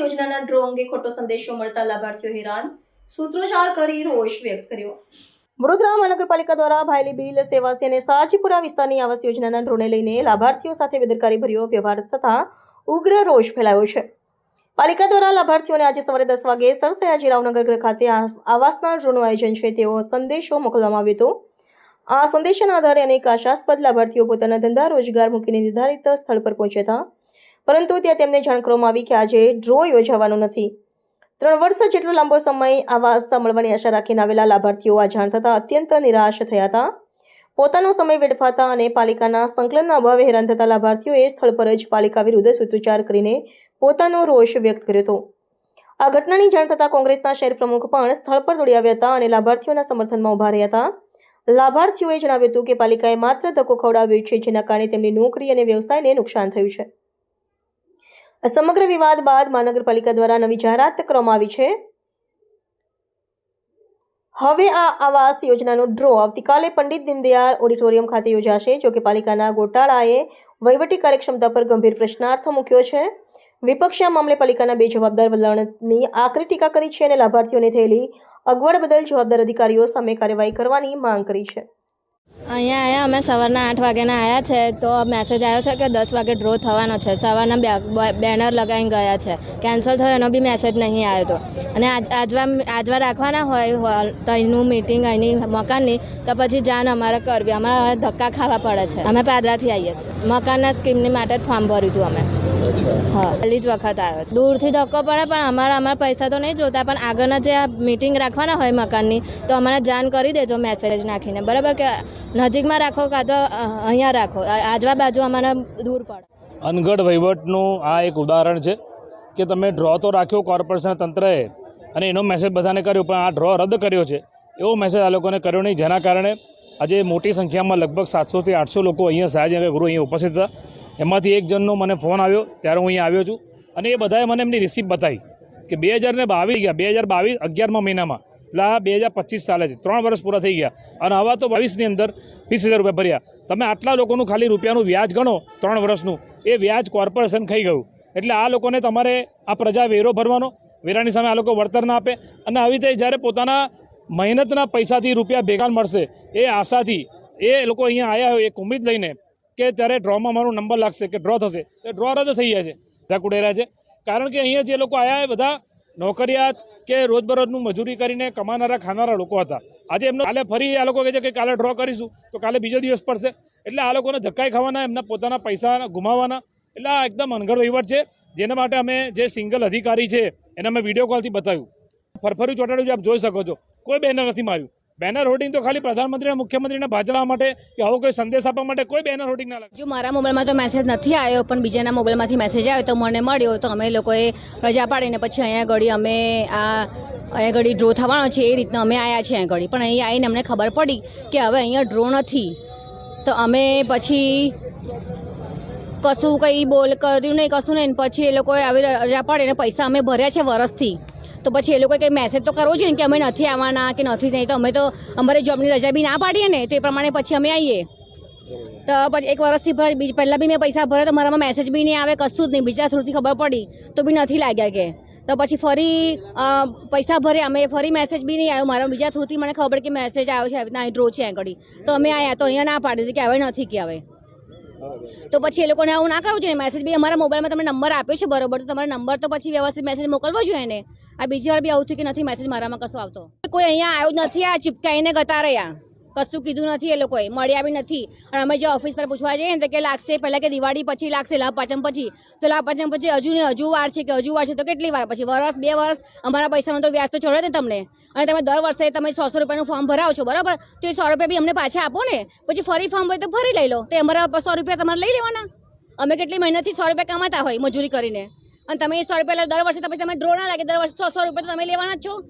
યોજનાના ડ્રો અંગે ખોટો સંદેશો મળતા લાભાર્થીઓ હેરાન. સૂત્રોચ્ચાર કરી રોષ વ્યક્ત કર્યો. વડોદરા મહાનગરપાલિકા દ્વારા ભાયલી બિલ, સેવાસી અને સાજીપુરા વિસ્તારની આવાસ યોજનાના ડ્રોને લઈને લાભાર્થીઓ સાથે બેદરકારી ભર્યો વ્યવહાર થતા ઉગ્ર રોષ ફેલાયો છે. પાલિકા દ્વારા લાભાર્થીઓને આજે સવારે દસ વાગે સરસયાજી રાવનગર ખાતે આવાસના ડ્રોનું આયોજન છે તેવો સંદેશો મોકલવામાં આવ્યો હતો. આ સંદેશાના આધારે અનેક આશાસ્પદ લાભાર્થીઓ પોતાના ધંધા રોજગાર મૂકીને નિર્ધારિત સ્થળ પર પહોંચ્યા હતા. પરંતુ ત્યાં તેમને જાણ કરવામાં આવી કે આજે ડ્રો યોજાવાનો નથી. ત્રણ વર્ષ જેટલો લાંબો સમય આવાસ મળવાની આશા રાખીને આવેલા લાભાર્થીઓ આ જાણ થતાં અત્યંત નિરાશ થયા હતા. પોતાનો સમય વેડફાતા અને પાલિકાના સંકલનના અભાવે હેરાન થતા લાભાર્થીઓએ સ્થળ પર જ પાલિકા વિરુદ્ધ સૂત્રોચ્ચાર કરીને પોતાનો રોષ વ્યક્ત કર્યો હતો. આ ઘટનાની જાણ થતાં કોંગ્રેસના શહેર પ્રમુખ પણ સ્થળ પર દોડી આવ્યા હતા અને લાભાર્થીઓના સમર્થનમાં ઊભા રહ્યા હતા. લાભાર્થીઓએ જણાવ્યું હતું કે પાલિકાએ માત્ર ધક્કો ખવડાવ્યો છે જેના કારણે તેમની નોકરી અને વ્યવસાયને નુકસાન થયું છે. આ સમગ્ર વિવાદ બાદ મહાનગરપાલિકા દ્વારા નવી જાહેરાત કરવામાં આવી છે. હવે આ આવાસ યોજનાનો ડ્રો આવતીકાલે પંડિત દીનદયાળ ઓડિટોરિયમ ખાતે યોજાશે, જો કે પાલિકાના ગોટાળાએ વહીવટી કાર્યક્ષમતા પર ગંભીર પ્રશ્નાર્થ મૂક્યો છે. વિપક્ષે આ મામલે પાલિકાના બે જવાબદાર વલણની આકરી ટીકા કરી છે અને લાભાર્થીઓને થયેલી અગવડ બદલ જવાબદાર અધિકારીઓ સામે કાર્યવાહી કરવાની માંગ કરી છે. અહીંયા આવ્યા અમે સવારના આઠ વાગ્યાના આવ્યા છે, તો મેસેજ આવ્યો છે કે દસ વાગે ડ્રો થવાનો છે. સવારના બેનર લગાવીને ગયા છે. કેન્સલ થયો, એનો બી મેસેજ નહીં આવ્યો તો. અને આજ, આજવા આજવા રાખવાના હોય તો એનું મિટિંગ અહીંની મકાનની, તો પછી જાન અમારે કરવી. અમારે ધક્કા ખાવા પડે છે. અમે પાદરાથી આવીએ છીએ. મકાનના સ્કીમની માટે જ ફોર્મ ભર્યું હતું અમે. હા પહેલી જ વખત આવ્યો છે. દૂરથી ધક્કો પડે પણ અમારા અમારા પૈસા તો નહીં જોતા પણ આગળના જે આ મિટિંગ રાખવાના હોય મકાનની તો અમારે જાણ કરી દેજો મેસેજ નાખીને. બરાબર કે નજીકમાં રાખો કાં તો અહીંયા રાખો. આજવા બાજુ અમારે દૂર પડે. અનગઢ વહીવટનું આ એક ઉદાહરણ છે કે તમે ડ્રો તો રાખ્યો કોર્પોરેશન તંત્રએ અને એનો મેસેજ બધાને કર્યો પણ આ ડ્રો રદ કર્યો છે. એવો મેસેજ આ લોકોને કર્યો નહીં જેના કારણે આજે મોટી સંખ્યામાં લગભગ સાતસોથી આઠસો લોકો અહીંયા સયાજી ગુરુ અહીંયા ઉપસ્થિત હતા. એમાંથી એક જણનો મને ફોન આવ્યો, ત્યારે હું અહીંયા આવ્યો છું. અને એ બધાએ મને એમની રિસીપ્ટ બતાવી કે બે હજાર ને બાવીસ ગયા, બે હજાર બાવીસ અગિયારમાં મહિનામાં. એટલે આ બે હજાર પચીસ ચાલે છે, ત્રણ વર્ષ પૂરા થઈ ગયા. અને હવા તો બાવીસની અંદર વીસ હજાર રૂપિયા ભર્યા. તમે આટલા લોકોનું ખાલી રૂપિયાનું વ્યાજ ગણો, ત્રણ વર્ષનું, એ વ્યાજ કોર્પોરેશન ખાઈ ગયું. એટલે આ લોકોને તમારે આ પ્રજા વેરો ભરવાનો, વેરાની સામે આ લોકો વળતર ના આપે. અને આવી રીતે જ્યારે પોતાના મહેનતના પૈસાથી રૂપિયા ભેગા મળશે એ આશાથી. એ લોકો અહીંયા આવ્યા હોય, એક ઉમેદ લઈને કે ત્યારે ડ્રોમાં મારો નંબર લાગશે, કે ડ્રો થશે. એ ડ્રો રદ થઈ જાય છે. બધા કુડેરા છે. કારણ કે અહીંયા જે લોકો આવ્યા એ બધા નોકરિયાત કે રોજબરોજનું મજૂરી કરીને કમાનારા, ખાનારા લોકો હતા. આજે એમનો કાલે ફરી આ લોકો કહે છે કે કાલે ડ્રો કરીશું, તો કાલે બીજો દિવસ પડશે. એટલે આ લોકોને ધક્કાઈ ખાવાના, એમના પોતાના પૈસા ગુમાવવાના. એટલે આ એકદમ અનગર વહીવટ છે. જેના માટે અમે જે સિંગલ અધિકારી છે, એને અમે વીડિયો કોલથી બતાવ્યું. ફરફર્યું ચોટાડ્યું છે, આપ જોઈ શકો છો. કોઈ બેનર નથી માર્યું. બેનર હોર્ડિંગ તો ખાલી પ્રધાનમંત્રી અને મુખ્યમંત્રીને ભાજવા માટે કે આવો કોઈ સંદેશ આપવા માટે કોઈ બેનર હોર્ડિંગ ના લાગે. જો મારા મોબાઈલમાં તો મેસેજ નથી આવ્યો, પણ બીજાના મોબાઈલમાંથી મેસેજ આવ્યો તો મને મળ્યો, તો અમે લોકોએ રજા પાડીને પછી અહીંયા ઘડી અમે આ, અહીંયા ઘડી ડ્રો થવાનો છે, એ રીતના અમે આવ્યા છીએ અહીંયા ઘડી પણ અહીંયા આવીને અમને ખબર પડી કે હવે અહીંયા ડ્રો નથી. તો અમે પછી કશું કંઈ બોલ કર્યું નહીં, કશું નહીં. પછી એ લોકોએ આવી રજા પાડીને પૈસા અમે ભર્યા છે વરસથી. તો પછી એ લોકોએ કંઈ મેસેજ તો કરવો જોઈએ ને કે અમે નથી આવવાના કે નથી નહીં. તો અમે તો અમારી જોબની રજા બી ના પાડીએ ને, તો પ્રમાણે પછી અમે આવીએ તો પછી એક વર્ષથી પહેલાં બી મેં પૈસા ભર્યા તો મારામાં મેસેજ બી નહીં આવે, કશું જ નહીં. બીજા થ્રુથી ખબર પડી તો બી નથી લાગ્યા કે. તો પછી ફરી પૈસા ભર્યા. અમે ફરી મેસેજ બી નહીં આવ્યો. મારા બીજા થ્રુથી મને ખબર કે મેસેજ આવ્યો છે, આવી રીતના ડ્રો છે આગળ. તો અમે આવ્યા તો અહીંયા ના પાડી દીધી કે હવે નથી કે હવે. તો પછી એ લોકોને આવું ના કરવું જોઈએ. મેસેજ બી અમારા મોબાઈલમાં તમે નંબર આપ્યો છે બરોબર, તો તમારો નંબર તો પછી વ્યવસ્થિત મેસેજ મોકલવો જોઈએ ને? આ બીજી વાર બી આવું થયું કે નથી મેસેજ મારામાં કશું આવતો. કોઈ અહીંયા આવ્યું નથી, આ ચિપકાઈને ગતા રહ્યા. કશું કીધું નથી એ લોકોએ, મળ્યા બી નથી. અને અમે જે ઓફિસ પર પૂછવા જઈએ ને તો કે લાગશે પહેલાં કે દિવાળી પછી લાગશે લાભ પાંચમ પછી. તો લાભ પાંચમ પછી હજુ ને હજુ વાર છે કે હજુ વાર છે તો કેટલી વાર પછી? વરસ, બે વર્ષ અમારા પૈસાનો તો વ્યાજ તો ચડે ને તમને. અને તમે દર વર્ષે તમે સો સો રૂપિયાનું ફોર્મ ભરાવો છો, બરાબર? તો એ સો રૂપિયા બી અમને પાછા આપો ને. પછી ફરી ફોર્મ હોય તો ફરી લઈ લો. તો અમારા સો રૂપિયા તમારે લઈ લેવાના. અમે કેટલી મહેનતથી સો રૂપિયા કમાતા હોય મજૂરી કરીને. અને તમે સો રૂપિયા દર વર્ષે તમે તમે ડ્રો ના લાગે, દર વર્ષે સો સો રૂપિયા તો તમે લેવાના જ છો.